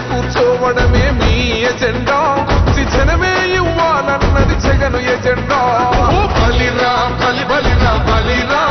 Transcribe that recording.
కూర్చోవడమే మీ ఎజెండా. జనమే ఇవ్వాలన్నది జగను ఎజెండా. బలిరా బలి బలిరా బలిరా.